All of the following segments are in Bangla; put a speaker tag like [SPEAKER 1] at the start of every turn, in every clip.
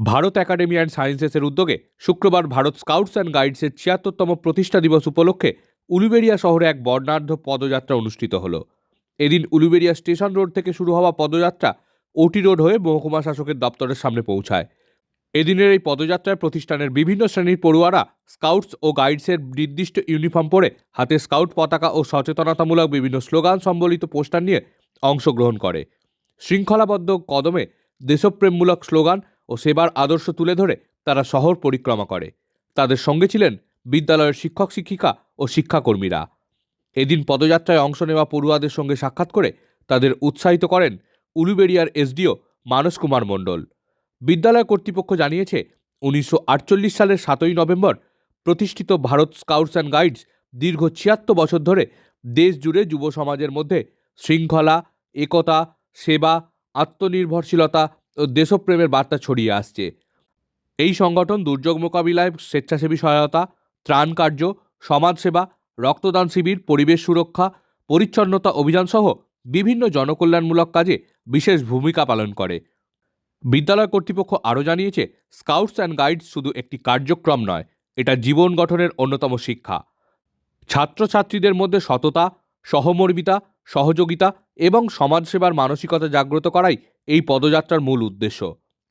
[SPEAKER 1] ভারত একাডেমি অ্যান্ড সায়েন্সেসের উদ্যোগে শুক্রবার ভারত স্কাউটস অ্যান্ড গাইডসের ছিয়াত্তরতম প্রতিষ্ঠা দিবস উপলক্ষে উলুবেড়িয়া শহরে এক বর্ণাঢ্য পদযাত্রা অনুষ্ঠিত হলো। এদিন উলুবেড়িয়া স্টেশন রোড থেকে শুরু হওয়া পদযাত্রা ওটি রোড হয়ে মহকুমা শাসকের দপ্তরের সামনে পৌঁছায়। এদিনের এই পদযাত্রায় প্রতিষ্ঠানের বিভিন্ন শ্রেণির পড়ুয়ারা স্কাউটস ও গাইডসের নির্দিষ্ট ইউনিফর্ম পরে হাতে স্কাউট পতাকা ও সচেতনতামূলক বিভিন্ন স্লোগান সম্বলিত পোস্টার নিয়ে অংশগ্রহণ করে। শৃঙ্খলাবদ্ধ কদমে দেশপ্রেমমূলক স্লোগান ও সেবার আদর্শ তুলে ধরে তারা শহর পরিক্রমা করে। তাদের সঙ্গে ছিলেন বিদ্যালয়ের শিক্ষক, শিক্ষিকা ও শিক্ষাকর্মীরা। এদিন পদযাত্রায় অংশ নেওয়া পড়ুয়াদের সঙ্গে সাক্ষাৎ করে তাদের উৎসাহিত করেন উলুবেড়িয়ার এসডিও মানস কুমার মণ্ডল। বিদ্যালয় কর্তৃপক্ষ জানিয়েছে, উনিশশো আটচল্লিশ সালের সাতই নভেম্বর প্রতিষ্ঠিত ভারত স্কাউটস অ্যান্ড গাইডস দীর্ঘ ছিয়াত্তর বছর ধরে দেশ জুড়ে যুব সমাজের মধ্যে শৃঙ্খলা, একতা, সেবা, আত্মনির্ভরশীলতা দেশপ্রেমের বার্তা ছড়িয়ে আসছে। এই সংগঠন দুর্যোগ মোকাবিলায় স্বেচ্ছাসেবী সহায়তা, ত্রাণ কার্য, সমাজসেবা, রক্তদান শিবির, পরিবেশ সুরক্ষা, পরিচ্ছন্নতা অভিযান সহ বিভিন্ন জনকল্যাণমূলক কাজে বিশেষ ভূমিকা পালন করে। বিদ্যালয় কর্তৃপক্ষ আরও জানিয়েছে, স্কাউটস অ্যান্ড গাইডস শুধু একটি কার্যক্রম নয়, এটা জীবন গঠনের অন্যতম শিক্ষা। ছাত্রছাত্রীদের মধ্যে সততা, সহমর্মিতা সহযোগিতা এবং সমাজসেবার মানসিকতা জাগ্রত করাই এই পদযাত্রার মূল উদ্দেশ্য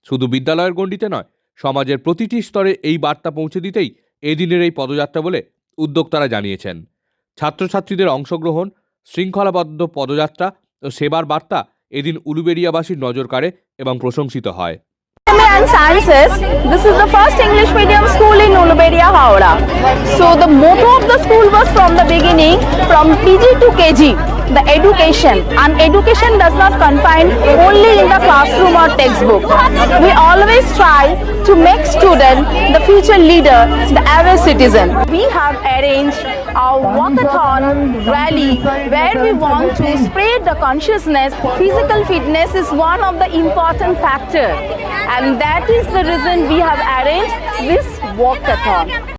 [SPEAKER 1] শুধু বিদ্যালয়ের গণ্ডিতে নয় সমাজের প্রতিটি স্তরে এই বার্তা পৌঁছে দিতেই এদিনের এই পদযাত্রা বলে উদ্যোক্তারা জানিয়েছেন ছাত্রছাত্রীদের অংশগ্রহণ শৃঙ্খলাবদ্ধ পদযাত্রা ও সেবার বার্তা এদিন উলুবেড়িয়াবাসীর নজর কাড়ে এবং প্রশংসিত হয়
[SPEAKER 2] and Sciences. This is the first English medium school in Uluberia, Howrah. So the motto of the school was from the beginning, from PG to KG, the education. And education does not confine only in the classroom or textbook. We always try to make student the future leader, the aware citizen. We have arranged our walkathon rally where we want to spread the consciousness. Physical fitness is one of the important factor and that is the reason we have arranged this walkathon.